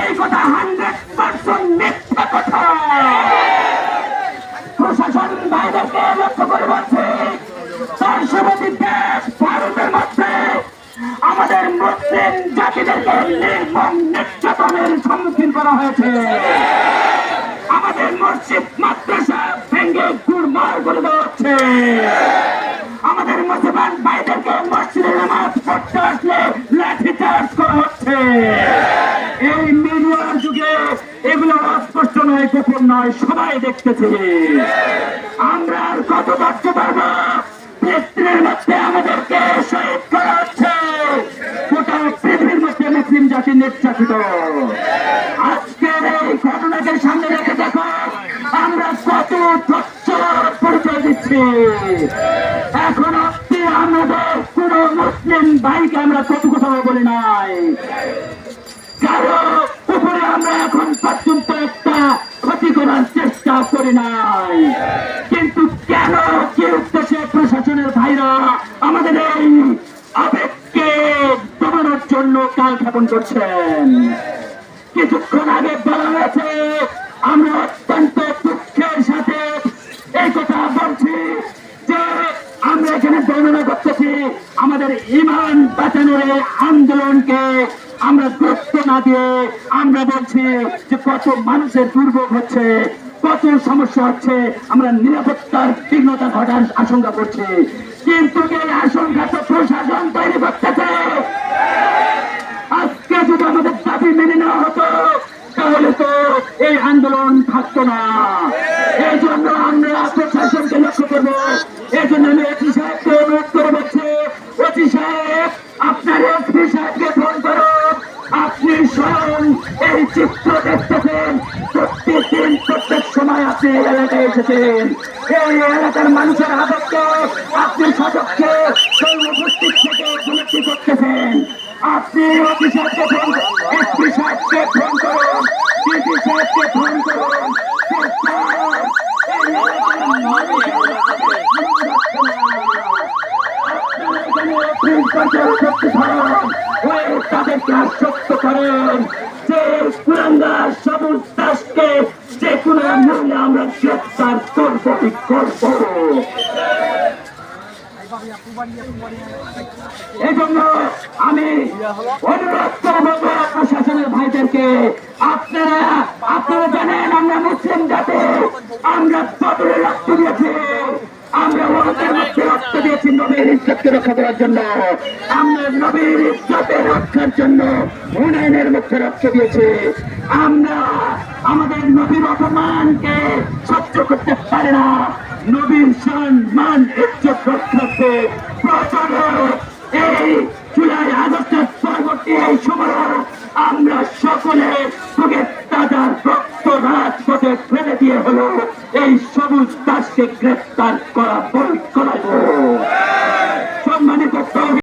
এই কথা hundred percent মিথ্যা কথা। প্রশাসন বাইরেকে লক্ষ্য করে বলছে পার্শ্ববর্তী দেশ ভারতের মধ্যে আমাদের মুসলিম জাতিদেরকে নির্মম নির্যাতনের সম্মুখীন করা হয়েছে। আমাদের মসজিদ অস্পষ্ট নয়, গোপন নয়, সবাই দেখতেছে। আমরা আর কত বাঁচতে পারব? পৃথিবীর মধ্যে আমাদেরকে শহীদ করা হচ্ছে। গোটা পৃথিবীর মধ্যে মুসলিম জাতি নির্যাতিত। আজকের এই ঘটনাকে সামনে রেখে দেখো, আমরা কত স্বচ্ছ পরিচয় দিচ্ছি। এখন অব্দি আমাদের কোন মুসলিম ভাইকে আমরা কত কোথাও বলি নাই। কারও উপরে আমরা এখন পর্যন্ত নাই। কিন্তু কেন কি উদ্দেশ্যে প্রশাসনের ভাইরা আমাদের এই আবেগকে দমানোর জন্য কাল ক্ষেপণ করছেন? কিছুক্ষণ আগে বলা হয়েছে, আমরা অত্যন্ত দুঃখের সাথে এই কথা বলছি যে আমরা এখানে বর্ণনা করতেছি, আমাদের ইমান বাঁচানোর আন্দোলনকে আমরা গুরুত্ব না দিয়ে আমরা বলছি যে কত মানুষের দুর্ভোগ হচ্ছে। কত সমস্যা হচ্ছে, আমরা নিরাপত্তার বিঘ্নতা ঘটার আশঙ্কা করছি। কিন্তু এই আশঙ্কা তো প্রশাসন তৈরি করতেছে? আজকে যদি আমাদের দাবি মেনে নেওয়া হতো, তাহলে তো এই আন্দোলন থাকতো না। এই জন্য আমরা প্রশাসনকে লক্ষ্য করব। এই জন্য আমি এসি সাহেবকে অনুরোধ করে বলছি, ওসি সাহেব, আপনার এসপি সাহেবকে ফোন করুন আপনি স্বয়ং এই চিত্র দেখতেছেন। আপনি এই এলাকায় এই এলাকার মানুষের আবেগকে আপনি সচক্ষে সেই উপস্থিত থেকে উপলব্ধি করতেছেন। আপনি সাহেবকে ফোন এসপি সাহেবকে ফোন করুন, ডিসি সাহেবকে ফোন করুন। তাদেরকে আশ্বস্ত করেন। যে মূল্যে আমরা গ্রেপ্তার করব। জন্য আমি অনুরোধ করব প্রশাসনের ভাইদেরকে, আপনারা আপনারা জানেন আমরা মুসলিম জাতি, আমরা বদলে রক্ত দিয়েছি, আমরা ওদের মধ্যে রক্ত দিয়েছি নবীর ইজ্জতকে রক্ষা করার জন্য, আমরা নবীর ইজ্জতে রক্ষার জন্য হুনায়নের মধ্যে রক্ত দিয়েছি। আমরা আমাদের নবীর অপমানকে সহ্য করতে পারে না। নবীর সম্মান ইজ্জত রক্ষাতে প্রচারে এই জুলাই আগস্টের পরবর্তী এই সময় আমরা সকলে তোকে তাজার রক্ত রাজপথে ফেলে দিয়ে হলো এই সবুজ দাসকে গ্রেপ্তার করা বই করাবো সম্মানী করতে হবে।